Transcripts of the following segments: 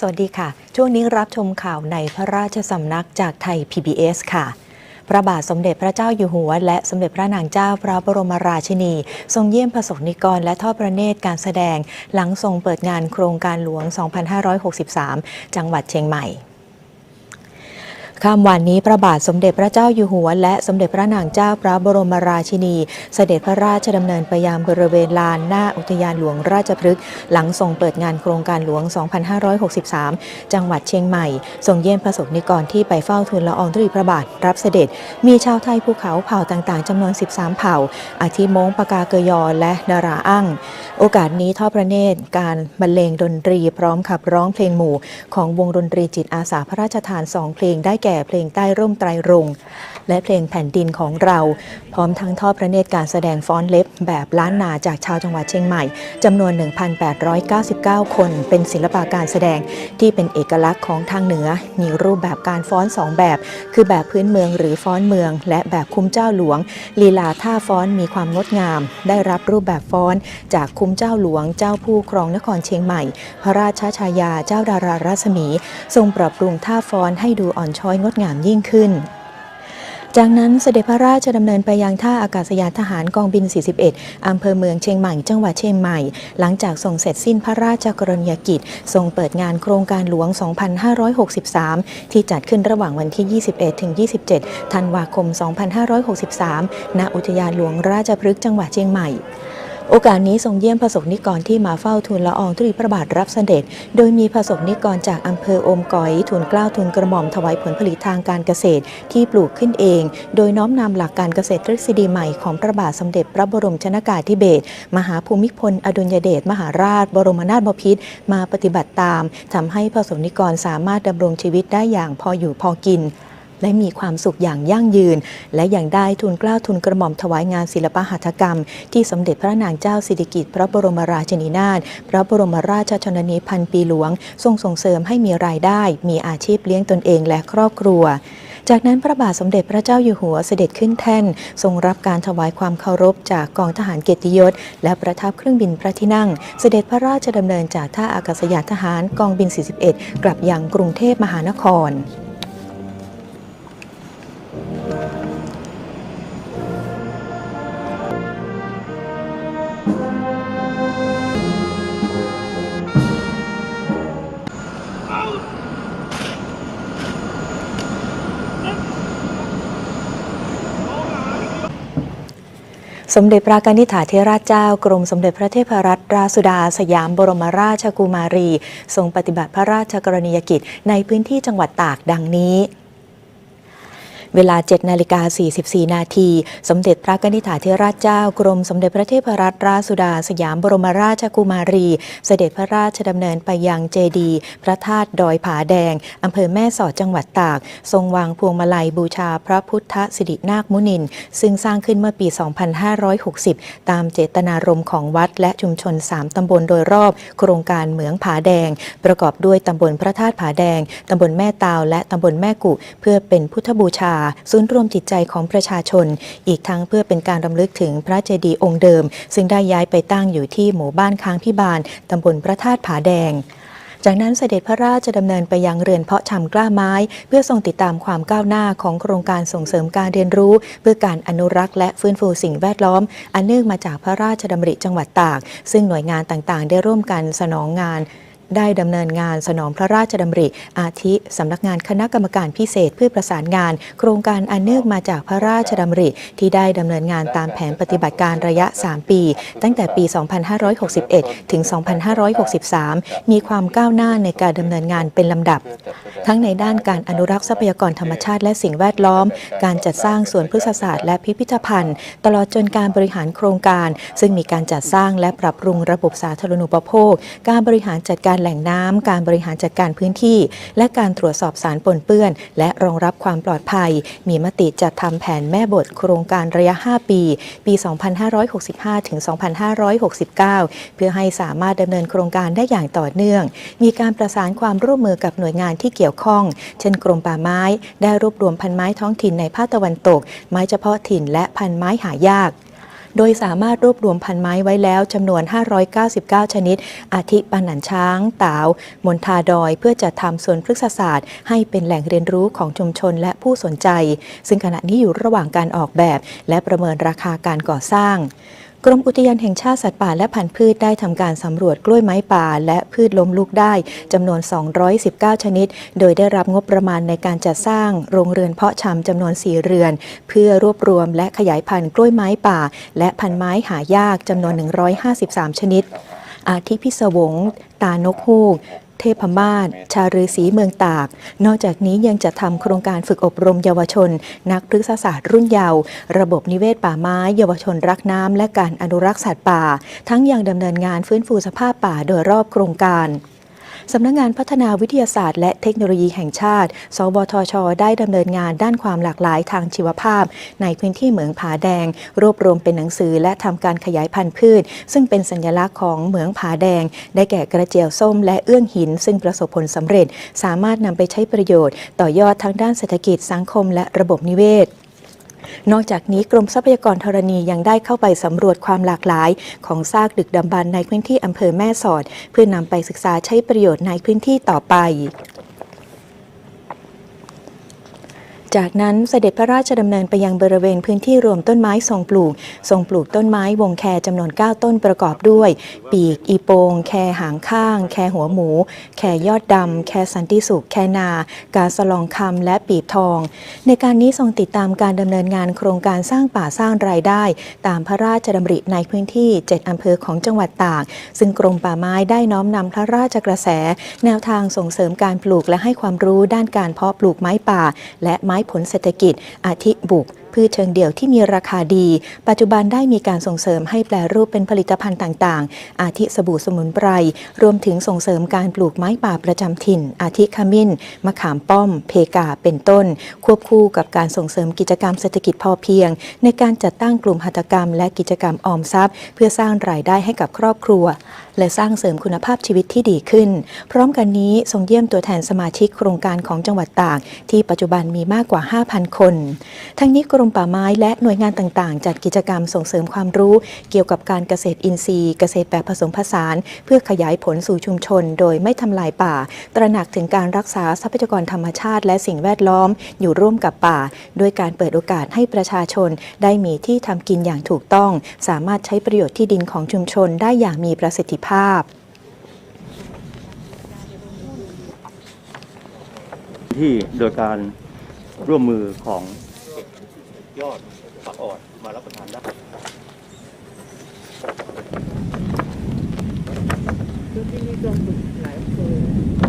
สวัสดีค่ะ ช่วงนี้รับชมข่าวในพระราชสำนักจากไทย PBS ค่ะ พระบาทสมเด็จพระเจ้าอยู่หัว และสมเด็จพระนางเจ้าพระบรมราชินี ทรงเยี่ยมประสบนิกรและทอดพระเนตรการแสดง หลังทรงเปิดงานโครงการหลวง 2563 จังหวัดเชียงใหม่ ข้ามวันนี้พระบาทสมเด็จพระเจ้าอยู่หัว และสมเด็จพระนางเจ้าพระบรมราชินี เสด็จพระราชดำเนินไปยังบริเวณลานหน้าอุทยานหลวงราชพฤกษ์หลังทรงเปิดงานโครงการหลวง 2563 จังหวัดเชียงใหม่ ทรงเยี่ยมประสบนิกรที่ไปเฝ้าทูลละอองธุลีพระบาทรับเสด็จ มีชาวไทยภูเขาเผ่าต่างๆจำนวน 13 เผ่า อาทิมงปากาเกยอและนาราอั่งโอกาสนี้ทอดพระเนตรการบรรเลงดนตรีพร้อมขับร้องเพลงหมู่ ของวงดนตรีจิตอาสาพระราชทานสองเพลงได้แก่ก่เพลงใต้ร่มไตรรงค์และเพลงแผ่นดินของเรา พร้อมทั้งทอดพระเนตรการแสดงฟ้อนเล็บ แบบล้านนาจากชาวจังหวัดเชียงใหม่จำนวน 1,899 คน เป็นศิลปะการแสดงที่เป็นเอกลักษณ์ของทางเหนือ มีรูปแบบการฟ้อนสองแบบ คือแบบพื้นเมืองหรือฟ้อนเมือง และแบบคุ้มเจ้าหลวง ลีลาท่าฟ้อนมีความงดงาม ได้รับรูปแบบฟ้อนจากคุ้มเจ้าหลวง เจ้าผู้ครองนครเชียงใหม่ พระราชชายาเจ้าดารารัศมี ทรงปรับปรุงท่าฟ้อนให้ดูอ่อนช้อยงดงามยิ่งขึ้น จากนั้นเสด็จพระราชดำเนินไปยังท่าอากาศยานทหารกองบิน 41 อำเภอเมืองเชียงใหม่ จังหวัดเชียงใหม่ หลังจากทรงเสร็จสิ้นพระราชกรณียกิจ ทรงเปิดงานโครงการหลวง 2563 ที่จัดขึ้นระหว่างวันที่ 21 ถึง 27 ธันวาคม 2563 ณ อุทยานหลวงราชพฤกษ์จังหวัดเชียงใหม่ โอกาสนี้ทรงเยี่ยมประสบนิกรที่มาเฝ้าทูลละอองธุลีพระบาทรับเสด็จ โดยมีประสบนิกรจากอำเภออมก๋อยทูลเกล้าทูลกระหม่อมถวายผลผลิตทางการเกษตรที่ปลูกขึ้นเอง โดยน้อมนำหลักการเกษตรทฤษฎีใหม่ของพระบาทสมเด็จพระบรมชนากาธิเบศรมหาภูมิพล อดุลยเดชมหาราช บรมนาถบพิตรมาปฏิบัติตามทำให้ประสบนิกรสามารถดำรงชีวิตได้อย่างพออยู่พอกิน และมีความสุขอย่างยั่งยืน และอย่างได้ทุนกล้าทุนกระหม่อมถวายงานศิลปหัตถกรรม ที่สมเด็จพระนางเจ้าสิริกิติ์พระบรมราชินีนาถพระบรมราชชนนีพันปีหลวง ทรงส่งเสริมให้มีรายได้ มีอาชีพเลี้ยงตนเองและครอบครัวจากนั้นพระบาทสมเด็จพระเจ้าอยู่หัวเสด็จขึ้นแท่น ทรงรับการถวายความเคารพจากกองทหารเกียรติยศ และประทับเครื่องบินพระที่นั่ง เสด็จพระราชดำเนินจากท่าอากาศยานทหารกองบิน 41 กลับยังกรุงเทพมหานคร สมเด็จพระกนิษฐาธิราชเจ้ากรมสมเด็จพระเทพรัตนราชสุดาสยามบรมราชกุมารี ทรงปฏิบัติพระราชกรณียกิจในพื้นที่จังหวัดตากดังนี้ เวลา 7 นาฬิกา 44 นาที สมเด็จพระกนิษฐาธิราชเจ้ากรมสมเด็จพระเทพรัตนราชสุดาสยามบรมราชกุมารี เสด็จพระราชดำเนินไปยังเจดีพระธาตุดอยผาแดงอำเภอแม่สอดจังหวัดตาก ทรงวางพวงมาลัยบูชาพระพุทธสิรินาคมุนิน ซึ่งสร้างขึ้นเมื่อปี 2560 ตามเจตนารมณ์ของวัด และชุมชน 3 ตำบลโดยรอบ โครงการเหมืองผาแดง ประกอบด้วยตำบลพระธาตุผาแดง ตำบลแม่ตาวและตำบลแม่กุเพื่อเป็นพุทธบูชาศูนย์รวมจิตใจของประชาชน อีกทั้งเพื่อเป็นการรำลึกถึงพระเจดีย์องค์เดิม ซึ่งได้ย้ายไปตั้งอยู่ที่หมู่บ้านค้างพิบาลตำบลพระธาตุผาแดงจากนั้นเสด็จพระราชดำเนินไปยังเรือนเพาะชำกล้าไม้ เพื่อทรงติดตามความก้าวหน้าของโครงการส่งเสริมการเรียนรู้ เพื่อการอนุรักษ์และฟื้นฟูสิ่งแวดล้อม อันเนื่องมาจากพระราชดำริจังหวัดตาก ซึ่งหน่วยงานต่างๆ ได้ร่วมกันสนองงาน ได้ดำเนินงานสนองพระราชดำริ อาทิสำนักงานคณะกรรมการพิเศษเพื่อประสานงาน โครงการอันเนื่องมาจากพระราชดำริ ที่ได้ดำเนินงานตามแผนปฏิบัติการระยะ 3 ปี ตั้งแต่ปี 2561 ถึง 2563 มีความก้าวหน้าในการดำเนินงานเป็นลำดับ ทั้งในด้านการอนุรักษ์ทรัพยากรธรรมชาติและสิ่งแวดล้อม การจัดสร้างสวนพฤกษศาสตร์และพิพิธภัณฑ์ ตลอดจนการบริหารโครงการ ซึ่งมีการจัดสร้างและปรับปรุงระบบสาธารณูปโภค การบริหารจัดการแหล่งน้ำการบริหารจัดการพื้นที่ และการตรวจสอบสารปนเปื้อน และรองรับความปลอดภัย มีมติจัดทำแผนแม่บทโครงการระยะ 5 ปี ปี 2565 ถึง 2569 เพื่อให้สามารถดำเนินโครงการได้อย่างต่อเนื่อง มีการประสานความร่วมมือกับหน่วยงานที่เกี่ยวข้อง เช่นกรมป่าไม้ ได้รวบรวมพันไม้ท้องถิ่นในภาคตะวันตก ไม้เฉพาะถิ่นและพันไม้หายาก โดยสามารถรวบรวมพันไม้ไว้แล้วจำนวน 599 ชนิด อาทิปานันช้าง ตาวมณฑาดอย เพื่อจัดทำสวนพฤกษศาสตร์ ให้เป็นแหล่งเรียนรู้ของชุมชนและผู้สนใจ ซึ่งขณะนี้อยู่ระหว่างการออกแบบ และประเมินราคาการก่อสร้าง รมอุทยานแห่งชาติสัตว์ป่าและพันธุ์พืชได้ทำการสำรวจกล้วยไม้ป่า และพืชล้มลุกได้จำนวน 219 ชนิด โดยได้รับงบประมาณในการจัดสร้างโรงเรือนเพาะชำจำนวน 4 เรือน เพื่อรวบรวมและขยายพันธุ์กล้วยไม้ป่า และพันธุ์ไม้หายากจำนวน 153 ชนิด อาทิพิศวง ตานกฮูก เทพมาศชาฤาษีเมืองตาก นอกจากนี้ยังจะทำโครงการฝึกอบรมเยาวชน นักพฤกษศาสตร์รุ่นเยาว์ระบบนิเวศป่าไม้ เยาวชนรักน้ำและการอนุรักษ์สัตว์ป่า ทั้งยังดำเนินงานฟื้นฟูสภาพป่าโดยรอบโครงการ สำนักงงานพัฒนาวิทยาศาสตร์และเทคโนโลยีแห่งชาติ สวทช ได้ดำเนินงานด้านความหลากหลายทางชีวภาพ ในพื้นที่เหมืองผาแดง รวบรวมเป็นหนังสือและทำการขยายพันธุ์พืช ซึ่งเป็นสัญลักษณ์ของเหมืองผาแดง ได้แก่กระเจียวส้มและเอื้องหิน ซึ่งประสบผลสำเร็จ สามารถนำไปใช้ประโยชน์ ต่อยอดทั้งด้านเศรษฐกิจสังคม และระบบนิเวศ นอกจากนี้กรมทรัพยากรธรณียังได้เข้าไปสำรวจความหลากหลาย ของซากดึกดำบรรพ์ในพื้นที่อำเภอแม่สอด เพื่อนำไปศึกษาใช้ประโยชน์ในพื้นที่ต่อไป จากนั้นเสด็จพระราชดำเนินไปยังบริเวณพื้นที่รวมต้นไม้ทรงปลูก ทรงปลูกต้นไม้วงแคจำนวน 9 ต้นประกอบด้วย ปีก อีโปง แคหางข้าง แคหัวหมู แคยอดดำ แคสันติสุข แคนา กาสลองคำและปีบทอง ในการนี้ทรงติดตามการดำเนินงานโครงการสร้างป่าสร้างรายได้ ตามพระราชดำริในพื้นที่ 7 อำเภอของจังหวัดตาก ซึ่งกรมป่าไม้ได้น้อมนำพระราชกระแส แนวทางส่งเสริมการปลูกและให้ความรู้ด้านการเพาะปลูกไม้ป่า และไม้ผลเศรษฐกิจอาทิบุก พืชเชิงเดี่ยวที่มีราคาดี ปัจจุบันได้มีการส่งเสริมให้แปลรูปเป็นผลิตภัณฑ์ต่างๆ อาทิสบู่สมุนไพร รวมถึงส่งเสริมการปลูกไม้ป่าประจำถิ่น อาทิขมิ้น มะขามป้อม เพกา เป็นต้น ควบคู่กับการส่งเสริมกิจกรรมเศรษฐกิจพอเพียง ในการจัดตั้งกลุ่มหัตถกรรม และกิจกรรมออมทรัพย์ เพื่อสร้างรายได้ให้กับครอบครัว และสร้างเสริมคุณภาพชีวิตที่ดีขึ้น พร้อมกันนี้ทรงเยี่ยมตัวแทนสมาชิกโครงการของจังหวัดตากที่ปัจจุบันมีมากกว่า 5,000 คน ทั้งนี้กรมป่าไม้และหน่วยงานต่างๆ จัดกิจกรรมส่งเสริมความรู้ เกี่ยวกับการเกษตรอินทรีย์ เกษตรแบบผสมผสาน เพื่อขยายผลสู่ชุมชน โดยไม่ทำลายป่า ตระหนักถึงการรักษาทรัพยากรธรรมชาติ และสิ่งแวดล้อม อยู่ร่วมกับป่า ด้วยการเปิดโอกาสให้ประชาชน ได้มีที่ทำกินอย่างถูกต้อง สามารถใช้ประโยชน์ที่ดินของชุมชนได้อย่างมีประสิทธิภาพที่โดยการร่วมมือของ ยอดฝักอ่อนมารับประทานได้คือที่นี่ก็หลายคน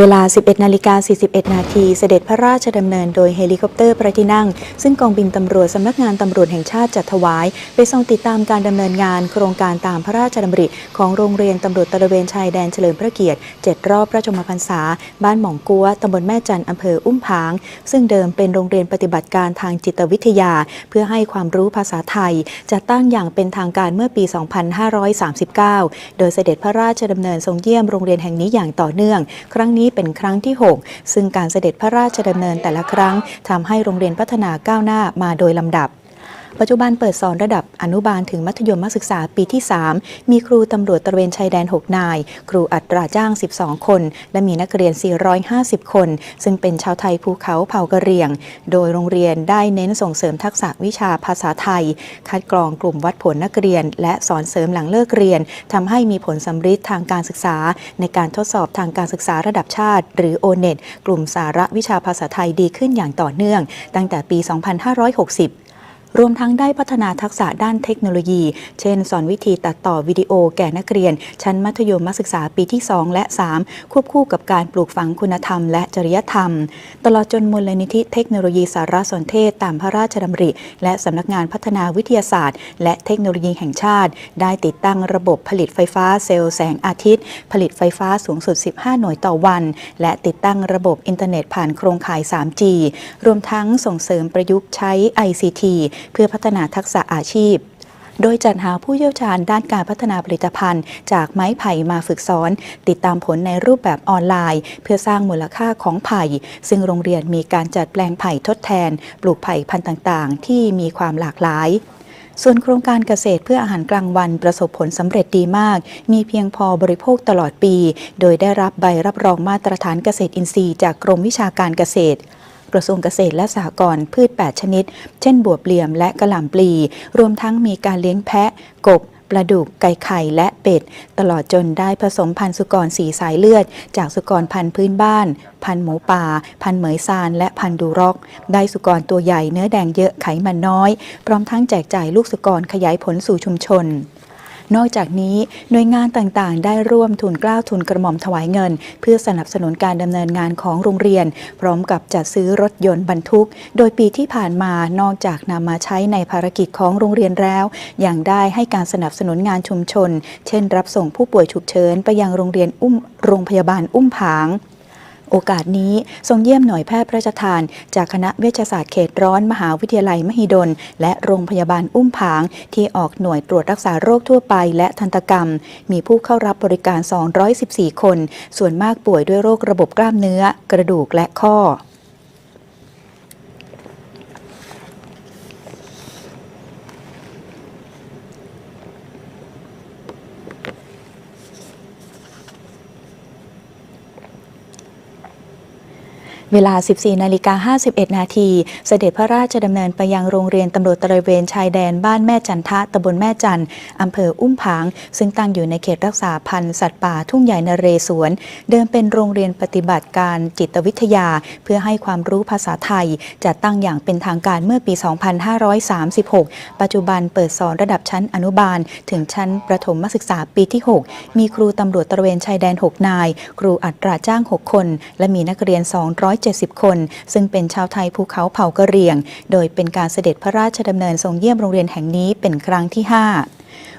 เวลา 11นาฬิกา41 นาที เสด็จพระราชดำเนินโดยเฮลิคอปเตอร์พระที่นั่ง ซึ่งกองบินตำรวจสำนักงานตำรวจแห่งชาติจัดถวาย ไปทรงติดตามการดำเนินงานโครงการตามพระราชดำริของโรงเรียนตำรวจตระเวนชายแดนเฉลิมพระเกียรติ 7 รอบพระชมพรรษา บ้านหม่องกัวตำบลแม่จันอำเภออุ้มผาง ซึ่งเดิมเป็นโรงเรียนปฏิบัติการทางจิตวิทยา เพื่อให้ความรู้ภาษาไทยจัดตั้งอย่างเป็นทางการเมื่อปี 2539 โดยเสด็จพระราชดำเนินทรงเยี่ยมโรงเรียนแห่งนี้อย่างต่อเนื่อง ครั้งนี้นี้เป็นครั้งที่ 6 ซึ่งการเสด็จพระราชดำเนินแต่ละครั้งทำให้โรงเรียนพัฒนาก้าวหน้ามาโดยลำดับ ปัจจุบันเปิดสอนระดับอนุบาลถึงมัธยมศึกษาปีที่ 3 มีครูตำรวจตระเวนชายแดน 6 นาย ครูอัตราจ้าง 12 คน และมีนักเรียน 450 คน ซึ่งเป็นชาวไทยภูเขาเผ่ากะเหรี่ยง โดยโรงเรียนได้เน้นส่งเสริมทักษะวิชาภาษาไทย คัดกรองกลุ่มวัดผลนักเรียน และสอนเสริมหลังเลิกเรียนทำให้มีผลสำฤทธิ์ทางการศึกษา ในการทดสอบทางการศึกษาระดับชาติ หรือ o n e t กลุ่มสาระวิชาภาษาไทยดีขึ้นอย่างต่อเนื่อง ตั้งแต่ปี 2560 รวมทั้งได้พัฒนาทักษะด้านเทคโนโลยี เช่น สอนวิธีตัดต่อวิดีโอแก่นักเรียน ชั้นมัธยมศึกษาปีที่ 2 และ 3 ควบคู่กับการปลูกฝังคุณธรรมและจริยธรรม ตลอดจนมูลนิธิเทคโนโลยีสารสนเทศตามพระราชดำริ และสำนักงานพัฒนาวิทยาศาสตร์ และเทคโนโลยีแห่งชาติ ได้ติดตั้งระบบผลิตไฟฟ้าเซลล์แสงอาทิตย์ ผลิตไฟฟ้าสูงสุด 15 หน่วยต่อวัน และติดตั้งระบบอินเทอร์เน็ตผ่านโครงข่าย 3G รวมทั้งส่งเสริมประยุกต์ใช้ ICT เพื่อพัฒนาทักษะอาชีพ โดยจัดหาผู้เชี่ยวชาญด้านการพัฒนาผลิตภัณฑ์ จากไม้ไผ่มาฝึกสอน ติดตามผลในรูปแบบออนไลน์ เพื่อสร้างมูลค่าของไผ่ ซึ่งโรงเรียนมีการจัดแปลงไผ่ทดแทน ปลูกไผ่พันธุ์ต่างๆ ที่มีความหลากหลายส่วนโครงการเกษตรเพื่ออาหารกลางวันประสบผลสำเร็จดีมาก มีเพียงพอบริโภคตลอดปี โดยได้รับใบรับรองมาตรฐานเกษตรอินทรีย์จากกรมวิชาการเกษตร กระทรวงเกษตรและสหกรณ์พืช 8 ชนิด เช่นบวบเหลี่ยมและกระหล่ำปลี รวมทั้งมีการเลี้ยงแพะ กบปลาดุก ไก่ไข่ และเป็ด ตลอดจนได้ผสมพันธุ์สุกรสีสายเลือด จากสุกรพันธุ์พื้นบ้าน พันธุ์หมูป่า พันธุ์เหมยซาน และพันธุ์ดูร็อก ได้สุกรตัวใหญ่เนื้อแดงเยอะไขมันน้อย พร้อมทั้งแจกจ่ายลูกสุกรขยายผลสู่ชุมชน นอกจากนี้หน่วยงานต่างๆ ได้ร่วมทุนกล้าวทุนกระหม่อมถวายเงิน เพื่อสนับสนุนการดำเนินงานของโรงเรียน พร้อมกับจัดซื้อรถยนต์บรรทุก โดยปีที่ผ่านมานอกจากนำมาใช้ในภารกิจของโรงเรียนแล้ว ยังได้ให้การสนับสนุนงานชุมชน เช่น รับส่งผู้ป่วยฉุกเฉินไปยังโรงเรียนอุ้มโรงพยาบาลอุ้มผาง โอกาสนี้ทรงเยี่ยมหน่วยแพทย์พระราชทาน จากคณะเวชศาสตร์เขตร้อนมหาวิทยาลัยมหิดล และโรงพยาบาลอุ้มผาง ที่ออกหน่วยตรวจรักษาโรคทั่วไป และทันตกรรม มีผู้เข้ารับบริการ 214 คน ส่วนมากป่วยด้วยโรคระบบกล้ามเนื้อ กระดูกและข้อ เวลา 14 นาฬิกา 51 นาที เสด็จพระราชดำเนินไปยังโรงเรียนตำรวจตระเวนชายแดนบ้านแม่จันทะตำบลแม่จันอำเภออุ้มผาง ซึ่งตั้งอยู่ในเขตรักษาพันธุ์สัตว์ป่าทุ่งใหญ่นเรศวร เดิมเป็นโรงเรียนปฏิบัติการจิตวิทยา เพื่อให้ความรู้ภาษาไทยจัดตั้งอย่างเป็นทางการเมื่อปี 2536 ปัจจุบันเปิดสอนระดับชั้นอนุบาล ถึงชั้นประถมศึกษาปีที่ 6 มีครูตำรวจตระเวนชายแดน 6 นาย ครูอัตราจ้าง 6 คน และมีนักเรียน 200 70 คน ซึ่งเป็นชาวไทยภูเขาเผ่ากะเหรี่ยง โดยเป็นการเสด็จพระราชดำเนินทรงเยี่ยมโรงเรียนแห่งนี้เป็นครั้งที่ 5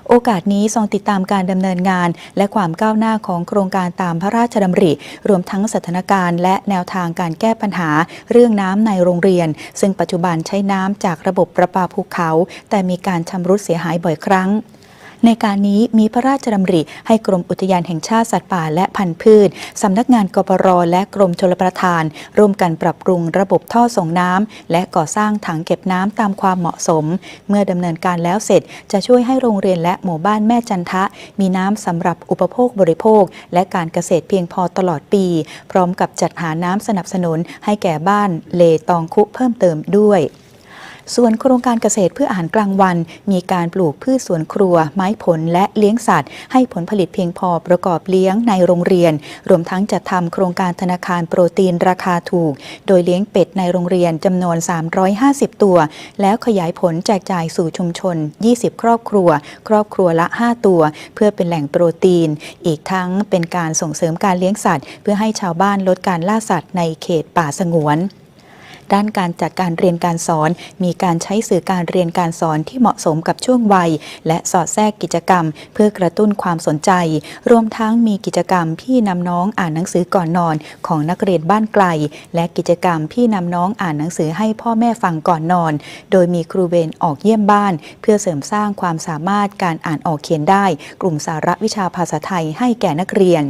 โอกาสนี้ทรงติดตามการดำเนินงาน และความก้าวหน้าของโครงการตามพระราชดำริ รวมทั้งสถานการณ์และแนวทางการแก้ปัญหา เรื่องน้ำในโรงเรียน ซึ่งปัจจุบันใช้น้ำจากระบบประปาภูเขา แต่มีการชำรุดเสียหายบ่อยครั้ง ในการนี้มีพระราชดำริ ให้กรมอุทยานแห่งชาติสัตว์ป่าและพันธุ์พืชสำนักงานกปรและกรมชลประทาน ร่วมกันปรับปรุงระบบท่อส่งน้ำและก่อสร้างถังเก็บน้ำตามความเหมาะสม เมื่อดำเนินการแล้วเสร็จจะช่วยให้โรงเรียนและหมู่บ้านแม่จันทะ มีน้ำสำหรับอุปโภคบริโภค และการเกษตรเพียงพอตลอดปี พร้อมกับจัดหาน้ำสนับสนุนให้แก่บ้านเลตองคุเพิ่มเติมด้วย ส่วนโครงการเกษตรเพื่ออาหารกลางวัน มีการปลูกพืชสวนครัว ไม้ผลและเลี้ยงสัตว์ ให้ผลผลิตเพียงพอประกอบเลี้ยงในโรงเรียน รวมทั้งจัดทำโครงการธนาคารโปรตีนราคาถูก โดยเลี้ยงเป็ดในโรงเรียนจำนวน 350 ตัว แล้วขยายผลแจกจ่ายสู่ชุมชน 20 ครอบครัว ครอบครัวละ 5 ตัว เพื่อเป็นแหล่งโปรตีน อีกทั้งเป็นการส่งเสริมการเลี้ยงสัตว์ เพื่อให้ชาวบ้านลดการล่าสัตว์ในเขตป่าสงวน ด้านการจัดการเรียนการสอน มีการใช้สื่อการเรียนการสอนที่เหมาะสมกับช่วงวัย และสอดแทรกกิจกรรม เพื่อกระตุ้นความสนใจ รวมทั้งมีกิจกรรมพี่นำน้องอ่านหนังสือก่อนนอนของนักเรียนบ้านไกล และกิจกรรมพี่นำน้องอ่านหนังสือให้พ่อแม่ฟังก่อนนอน โดยมีครูเวรออกเยี่ยมบ้าน เพื่อเสริมสร้างความสามารถการอ่านออกเขียนได้ กลุ่มสาระวิชาภาษาไทยให้แก่นักเรียน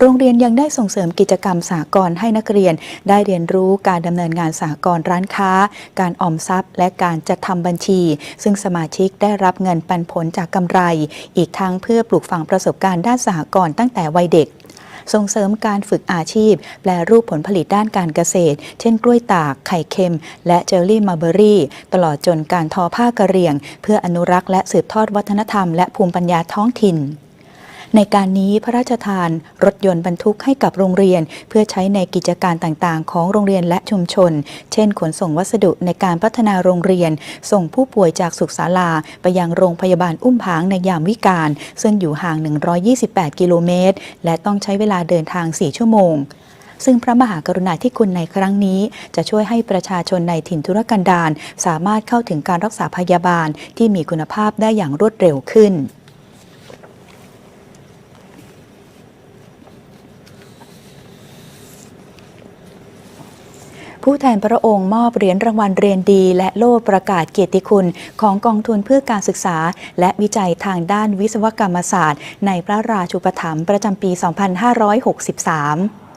โรงเรียนยังได้ส่งเสริมกิจกรรมสากลให้นักเรียน ได้เรียนรู้การดำเนินงานสากลร้านค้า การออมทรัพย์ และการจัดทำบัญชี ซึ่งสมาชิกได้รับเงินปันผลจากกำไร อีกทั้งเพื่อปลูกฝังประสบการณ์ด้านสหกรณ์ตั้งแต่วัยเด็กส่งเสริมการฝึกอาชีพ แปลรูปผลผลิตด้านการเกษตร เช่นกล้วยตาก ไข่เค็ม และเจลลี่มาเบอรี่ ตลอดจนการทอผ้ากระเรียง เพื่ออนุรักษ์และสืบทอดวัฒนธรรมและภูมิปัญญาท้องถิ่น ในการนี้พระราชทานรถยนต์บรรทุกให้กับโรงเรียน เพื่อใช้ในกิจการต่างๆ ของโรงเรียนและชุมชน เช่น ขนส่งวัสดุในการพัฒนาโรงเรียน ส่งผู้ป่วยจากสุขศาลา ไปยังโรงพยาบาลอุ้มผางในยามวิกาลซึ่งอยู่ห่าง 128 กิโลเมตร และต้องใช้เวลาเดินทาง 4 ชั่วโมงซึ่งพระมหากรุณาธิคุณในครั้งนี้ จะช่วยให้ประชาชนในถิ่นธุรกันดารสามารถเข้าถึงการรักษาพยาบาลที่มีคุณภาพได้อย่างรวดเร็วขึ้น ผู้แทนพระองค์มอบเหรียญรางวัลเรียนดี และโล่ประกาศเกียรติคุณ ของกองทุนเพื่อการศึกษา และวิจัยทางด้านวิศวกรรมศาสตร์ ในพระราชูปถัมภ์ประจำปี 2563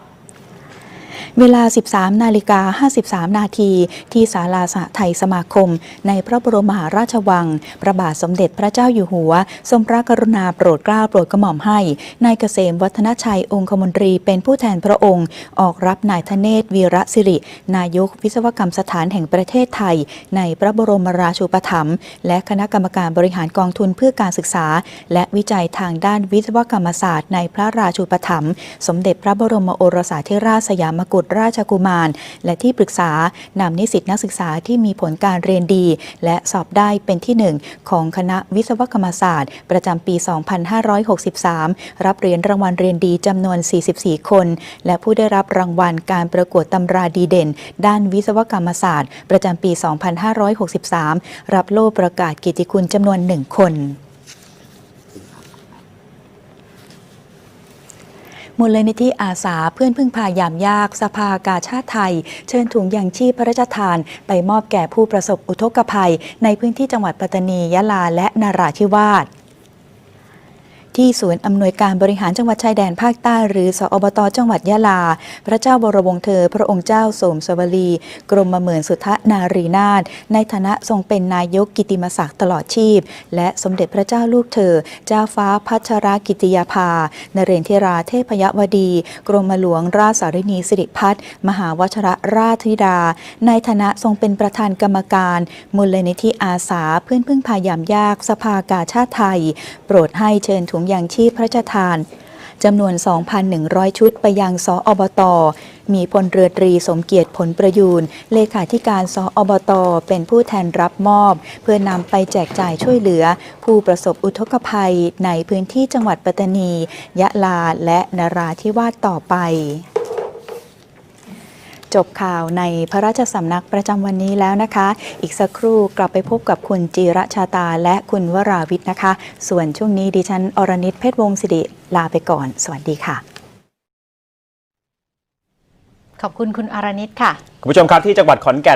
เวลา 13 นาฬิกา 53 นาที ที่ศาลาสหไทยสมาคม ในพระบรมมหาราชวัง พระบาทสมเด็จพระเจ้าอยู่หัว ทรงพระกรุณาโปรดเกล้าโปรดกระหม่อมให้ นายเกษมวัฒนชัยองคมนตรีเป็นผู้แทนพระองค์ ออกรับนายธเนศวีระสิริ นายกวิศวกรรมสถานแห่งประเทศไทย ในพระบรมราชูปถัมภ์และคณะกรรมการบริหารกองทุนเพื่อการศึกษา และวิจัยทางด้านวิศวกรรมศาสตร์ ในพระราชูปถัมภ์สมเด็จพระบรมโอรสาธิราชสยามกุฎราชกุมาร และที่ปรึกษานำนิสิตนักศึกษาที่มีผลการเรียนดี และสอบได้เป็นที่หนึ่งของคณะวิศวกรรมศาสตร์ ประจำปี 2563 รับเหรียญรางวัลเรียนดีจำนวน 44 คน และผู้ได้รับรางวัลการประกวดตำราดีเด่น ด้านวิศวกรรมศาสตร์ ประจำปี 2563 รับโล่ประกาศกียรติคุณจำนวนหนึ่งคน มูลนิธิอาสาเพื่อนพึ่งพายามยาก สภากาชาติไทย เชิญถุงยางชีพพระราชทาน ไปมอบแก่ผู้ประสบอุทกภัย ในพื้นที่จังหวัดปัตตานียะลาและนาราธิวาส ที่ศูนย์อำนวยการบริหารจังหวัดชายแดนภาคใต้หรือสอบตจังหวัดยะลา พระเจ้าบรมวงศ์เธอ พระองค์เจ้าโสมสวลี กรมเหมือนสุทธนารีนาถในฐานะทรงเป็นนายกกิติมศักดิ์ตลอดชีพ และสมเด็จพระเจ้าลูกเธอ เจ้าฟ้าพัชรกิติยาภา นเรนทิราเทพยวดี กรมหลวงราชสารินีสิริพัฒน์มหาวชรราชธิดา ในฐานะทรงเป็นประธานกรรมการ มูลนิธิอาสาเพื่อนพึ่งพายามยากสภากาชาติไทย โปรดให้เชิญถุงยางชีพพระราชทานจำนวน 2,100 ชุดไปยังสออบต มีพลเรือตรีสมเกียรติผลประยูน เลขาธิการสออบต เป็นผู้แทนรับมอบ เพื่อนำไปแจกจ่ายช่วยเหลือ ผู้ประสบอุทกภัยในพื้นที่จังหวัดปัตตานี ยะลา และนราธิวาสต่อไป จบข่าวในพระราชสำนักประจำวันนี้แล้วนะคะ อีกสักครู่กลับไปพบกับคุณจีระชาตาและคุณวราวิทย์นะคะ ส่วนช่วงนี้ดิฉันอรณิตเพชรวงศ์สิริลาไปก่อน สวัสดีค่ะ ขอบคุณคุณอรณิตค่ะ คุณผู้ชมครับที่จังหวัดขอนแก่น